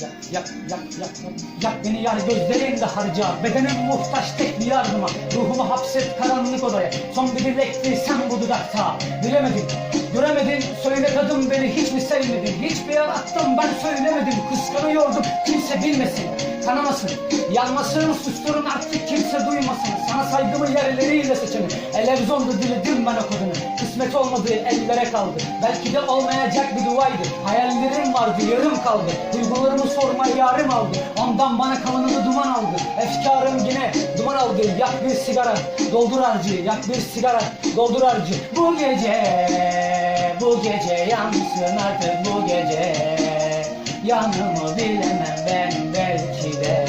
Yak, yak, yak, yak, yak, beni yar gözlerinde harca. Bedenim muhtaç tek bir yardıma. Ruhumu hapset karanlık odaya. Son bir dilekti sen bu dudakta. Bilemedin, göremedin Söyle kadın beni hiç mi sevmedin? Hiç bir yarattım ben söylemedim. Kıskanıyordum kimse bilmesin. Kanamasın, yanmasın Susturun artık kimse duymasın. Sana saygımı yerleriyle seçerim. Elevzonda diledim ben o kadını Kısmet olmadığı ellere kaldı. Belki de olmayacak bir duaydı Hayallerim vardı yarım kaldı. Duygularımı sorma yarım aldı. Ondan bana kalanını duman aldı. Efkarım yine duman aldı. Yak bir sigara doldur harcı Yak bir sigara doldur harcı. Bu gece Bu gece yansın artık bu gece. Yanımı bilemem ben belki de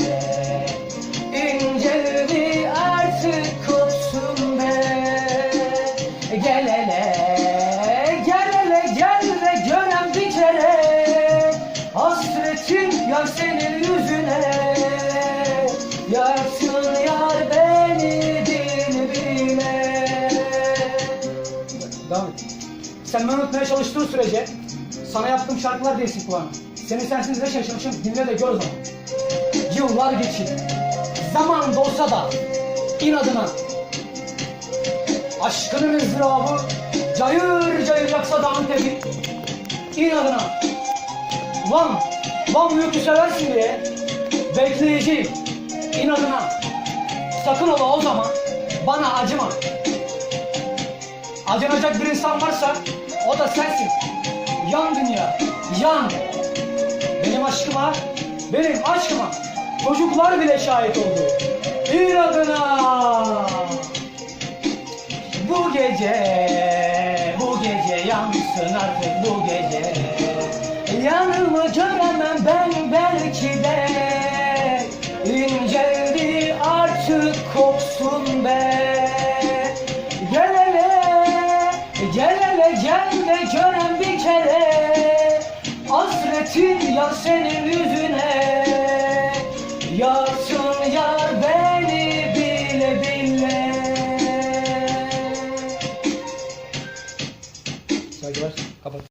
Sen beni unutmaya çalıştığın sürece sana yaptığım şarkılar değilsin kulağına. Senin sensiz ne şaşırmışım dinle de gör o zaman. Yıllar geçti. Zaman dolsa da inadına Aşkının ızdırabı cayır cayır yaksa da Antep'i inadına lan bu yurtu seversin diye bekleyeceğim inadına Sakın ola o zaman bana acıma. Acınacak bir insan varsa o da sensin. Yan dünya, yan. Benim aşkıma, benim aşkıma Çocuklar bile şahit oldu. İnadına bu gece, bu gece yansın artık bu gece artık kopsun be. Gel hele, gel hele gel de gören bir kere. Hasretin ya senin yüzüne. Yarsın yar beni bile bile. Saygılar, kapat.